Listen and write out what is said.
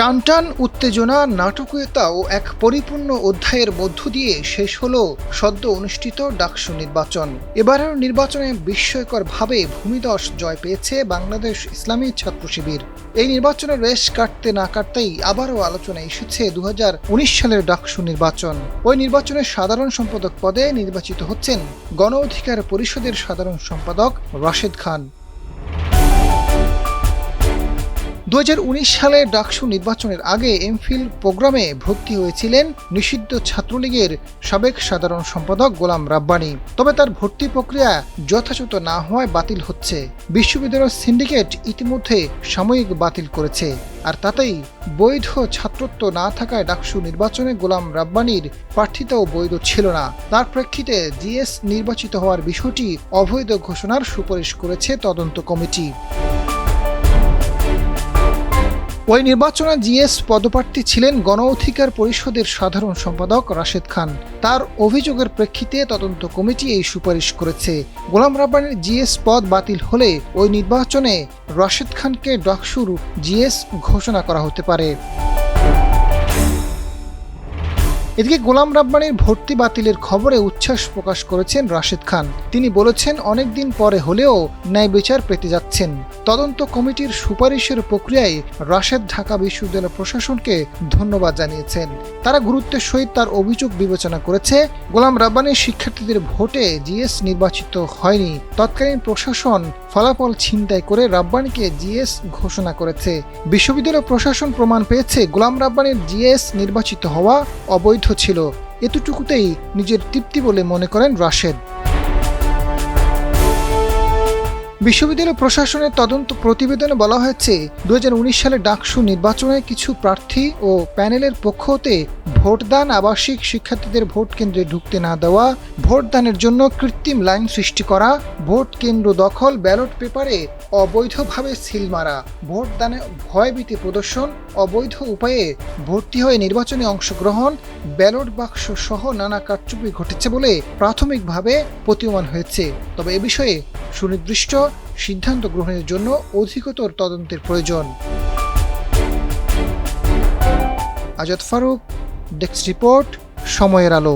টানটান, উত্তেজনা, নাটকীয়তা ও এক পরিপূর্ণ অধ্যায়ের মধ্য দিয়ে শেষ হল সদ্য অনুষ্ঠিত ডাকসু নির্বাচন। এবারের নির্বাচনে বিস্ময়করভাবে ভূমিদশ জয় পেয়েছে বাংলাদেশ ইসলামী ছাত্র শিবির। এই নির্বাচনের রেশ কাটতে না কাটতেই আবারও আলোচনায় এসেছে দু হাজার উনিশ সালের ডাকসু নির্বাচন। ওই নির্বাচনের সাধারণ সম্পাদক পদে নির্বাচিত হচ্ছেন গণ অধিকার পরিষদের সাধারণ সম্পাদক রাশেদ খান। দু হাজার উনিশ সালে ডাকসু নির্বাচনের আগে এমফিল প্রোগ্রামে ভর্তি হয়েছিলেন নিষিদ্ধ ছাত্রলীগের সাবেক সাধারণ সম্পাদক গোলাম রাব্বানি। তবে তার ভর্তি প্রক্রিয়া যথাযথ না হওয়ায় বাতিল হচ্ছে। বিশ্ববিদ্যালয় সিন্ডিকেট ইতিমধ্যে সাময়িক বাতিল করেছে। আর তাতেই বৈধ ছাত্রত্ব না থাকায় ডাকসু নির্বাচনে গোলাম রাব্বানির প্রার্থিতাও বৈধ ছিল না। তার প্রেক্ষিতে জিএস নির্বাচিত হওয়ার বিষয়টি অবৈধ ঘোষণার সুপারিশ করেছে তদন্ত কমিটি। ওই নির্বাচনে জিএস পদপ্রার্থী ছিলেন গণ অধিকার পরিষদের সাধারণ সম্পাদক রাশেদ খান। তার অভিযোগের প্রেক্ষিতে তদন্ত কমিটি এই সুপারিশ করেছে। গোলাম রাব্বানির জিএস পদ বাতিল হলে ওই নির্বাচনে রাশেদ খানকে ডাকসুর জিএস ঘোষণা করা হতে পারে। এদিকে গোলাম রাব্বানির ভর্তি বাতিলের খবরে উচ্ছ্বাস প্রকাশ করেছেন রাশেদ খান। তিনি বলেছেন, অনেকদিন পরে হলেও ন্যায় বিচার পেতে যাচ্ছেন। তদন্ত কমিটির সুপারিশের প্রক্রিয়ায় রাশেদ ঢাকা বিশ্ববিদ্যালয় প্রশাসনকে ধন্যবাদ জানিয়েছেন। তারা গুরুত্বের সহিত তার অভিযোগ বিবেচনা করেছে। গোলাম রাব্বানির শিক্ষার্থীদের ভোটে জিএস নির্বাচিত হয়নি। তৎকালীন প্রশাসন ফলাফল ছিনতাই করে রাব্বানিকে জিএস ঘোষণা করেছে। বিশ্ববিদ্যালয় প্রশাসন প্রমাণ পেয়েছে, গোলাম রাব্বানির জিএস নির্বাচিত হওয়া অবৈধ ছিল। এতটুকুতেই নিজের তৃপ্তি বলে মনে করেন রাশেদ। বিশ্ববিদ্যালয় প্রশাসনের তদন্ত প্রতিবেদনে বলা হয়েছে দু হাজার উনিশ সালে ডাকসু নির্বাচনে কিছু প্রার্থী ও প্যানেলের পক্ষ হতে ভোটদান আবাসিক শিক্ষার্থীদের ভোট কেন্দ্রে ঢুকতে না দেওয়া, ভোটদানের জন্য কৃত্রিম লাইন সৃষ্টি করা, ভোট কেন্দ্র দখল ব্যালট পেপারে অবৈধভাবে সিল মারা, ভোটদানে ভয়ভীতি প্রদর্শন, অবৈধ উপায়ে ভর্তি হয়ে নির্বাচনে অংশগ্রহণ, ব্যালট বাক্স সহ নানা কারচুপি ঘটেছে বলে প্রাথমিকভাবে প্রতীয়মান হয়েছে। তবে এ বিষয়ে সুনির্দিষ্ট সিদ্ধান্ত গ্রহণের জন্য অধিকতর তদন্তের প্রয়োজন। আজাদ ফারুক ডেস্ক রিপোর্ট সময়ের আলো।